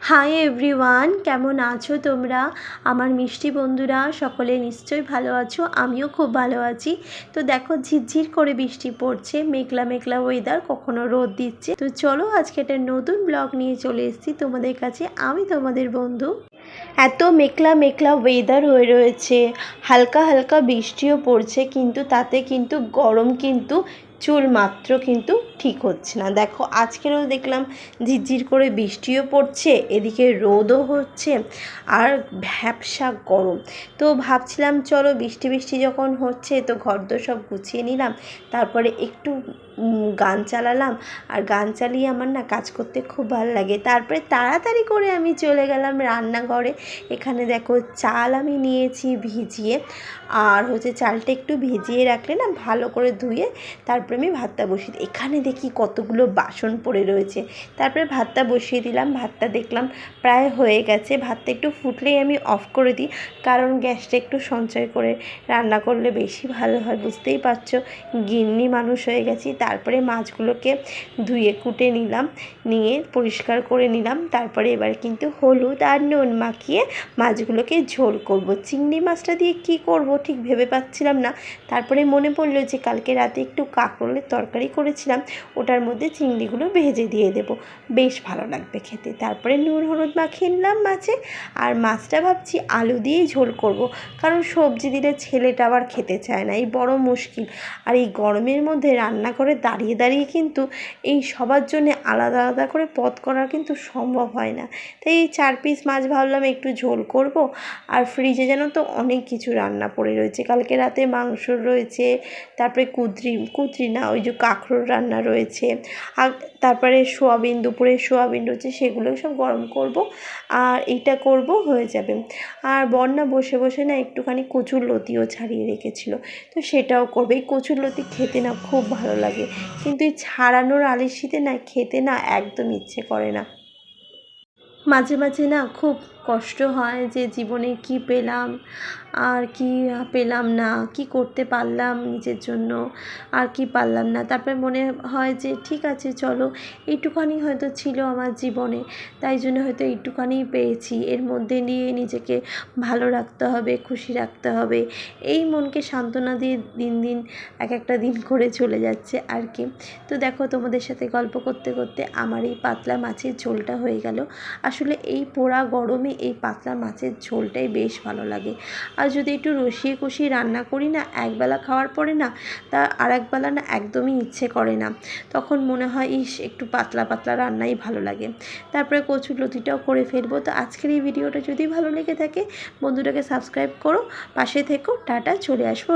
Hi everyone কেমন আছো তোমরা? আমার মিষ্টি বন্ধুরা, সকলে নিশ্চয়ই ভালো আছো, আমিও খুব ভালো আছি। তো দেখো, ঝিরঝির করে বৃষ্টি পড়ছে, মেঘলা মেঘলা ওয়েদার কখনো রোদ দিচ্ছে। তো চলো, আজকে একটা নতুন ব্লগ নিয়ে চলে এসেছি তোমাদের কাছে। আমি তোমাদের বন্ধু। এত মেঘলা মেঘলা ওয়েদার হয়ে রয়েছে। হালকা হালকা বৃষ্টিও পড়ছে, কিন্তু তাতে কিন্তু গরম কিন্তু চুল মাত্র কিন্তু ঠিক হচ্ছে না। দেখো আজকেরও দেখলাম ঝিরঝির করে বৃষ্টিও পড়ছে, এদিকে রোদও হচ্ছে আর ভ্যাবসা গরম। তো ভাবছিলাম, চলো বৃষ্টি বৃষ্টি যখন হচ্ছে, তো ঘরদোর সব গুছিয়ে নিলাম, তারপরে একটু গান চালালাম। আর গান চালিয়ে আমার না কাজ করতে খুব ভালো লাগে। তারপরে তাড়াতাড়ি করে আমি চলে গেলাম রান্নাঘরে। এখানে দেখো চাল আমি নিয়েছি ভিজিয়ে। আর হচ্ছে চালটা একটু ভিজিয়ে রাখলে না ভালো করে ধুয়ে তারপরে আমি ভাতটা বসিয়ে এখানে দেখি কতগুলো বাসন পড়ে রয়েছে। তারপরে ভাতটা বসিয়ে দিলাম। ভাতটা দেখলাম প্রায় হয়ে গেছে। ভাতটা একটু ফুটলেই আমি অফ করে দিই। কারণ গ্যাসটা একটু সঞ্চয় করে রান্না করলে বেশি ভালো হয়, বুঝতেই পারছ? গিন্নি মানুষ হয়ে গেছি। তারপরে মাছগুলোকে ধুয়ে কুটে নিলাম, নিয়ে পরিষ্কার করে নিলাম। তারপরে এবার কিন্তু হলুদ আর নুন মাখিয়ে মাছগুলোকে ঝোল করব। চিংড়ি মাছটা দিয়ে কি করব ঠিক ভেবে পাচ্ছিলাম না। তারপরে মনে পড়ল যে কালকে রাতে একটু কাঁকরোলের তরকারি করেছিলাম, ওটার মধ্যে চিংড়িগুলো ভেজে দিয়ে দেবো। বেশ ভালো লাগবে খেতে। তারপরে নুন হলুদ মাখিয়ে নিলাম মাছে, আর মাছটা ভাবছি আলু দিয়েই ঝোল করব। কারণ সবজি দিলে ছেলেটা আবার খেতে চায় না, এই বড় মুশকিল। আর এই গরমের মধ্যে রান্না করে দাঁড়িয়ে দাঁড়িয়ে কিন্তু এই সবার জন্য আলাদা আলাদা করে পদ করা কিন্তু সম্ভব হয় না। তাই এই চার পিস মাছ ভাবলাম একটু ঝোল করব। আর ফ্রিজে যেন তো অনেক কিছু রান্না পড়ে রয়েছে। কালকে রাতে মাংস রয়েছে, তারপরে কুদ্রি কুদ্রি না, ওই যে কাঁকরোল রান্না রয়েছে। আর তারপরে সোয়াবিন, দুপুরে সোয়াবিন রয়েছে সেগুলো সব গরম করব। আর এইটা করব হয়ে যাবে। আর বন্যা বসে বসে না একটুখানি কচুর লতিও ছাড়িয়ে রেখেছিল। তো সেটাও করবে। এই কচুর লতি খেতে না খুব ভালো লাগে। কিন্তু এই ছাড়ানোর আলিশিতে না খেতে না একদম ইচ্ছে করে না। মাঝে মাঝে না খুব কষ্ট হয় যে জীবনে কি পেলাম, আর কি পেলাম না, কি করতে পারলাম নিজের জন্য, আর কি পারলাম না। তারপরে মনে হয় যে ঠিক আছে, চলো, এইটুখানি হয়তো ছিল আমার জীবনে, তাই জন্য হয়তো এইটুখানিই পেয়েছি। এর মধ্যে নিয়ে নিজেকে ভালো রাখতে হবে, খুশি রাখতে হবে। এই মনকে সান্ত্বনা দিয়ে দিন দিন, এক একটা দিন করে চলে যাচ্ছে আর কি। তো দেখো, তোমাদের সাথে গল্প করতে করতে আমার এই পাতলা মাছের ঝোলটা হয়ে গেল। আসলে এই পোড়া গরমে এই পাতলা মাছের ঝোলটাই বেশ ভালো লাগে। আর যদি একটু রসিয়ে কষিয়ে রান্না করি না, একবেলা খাওয়ার পরে না, তা আর একবেলা না একদমই ইচ্ছে করে না। তখন মনে হয়, ইস, একটু পাতলা পাতলা রান্নাই ভালো লাগে। তারপরে কচুর লতিটাও করে ফেলব। তো আজকের এই ভিডিওটা যদি ভালো লেগে থাকে, বন্ধুটাকে সাবস্ক্রাইব করো, পাশে থেকো, টাটা, চলে আসব।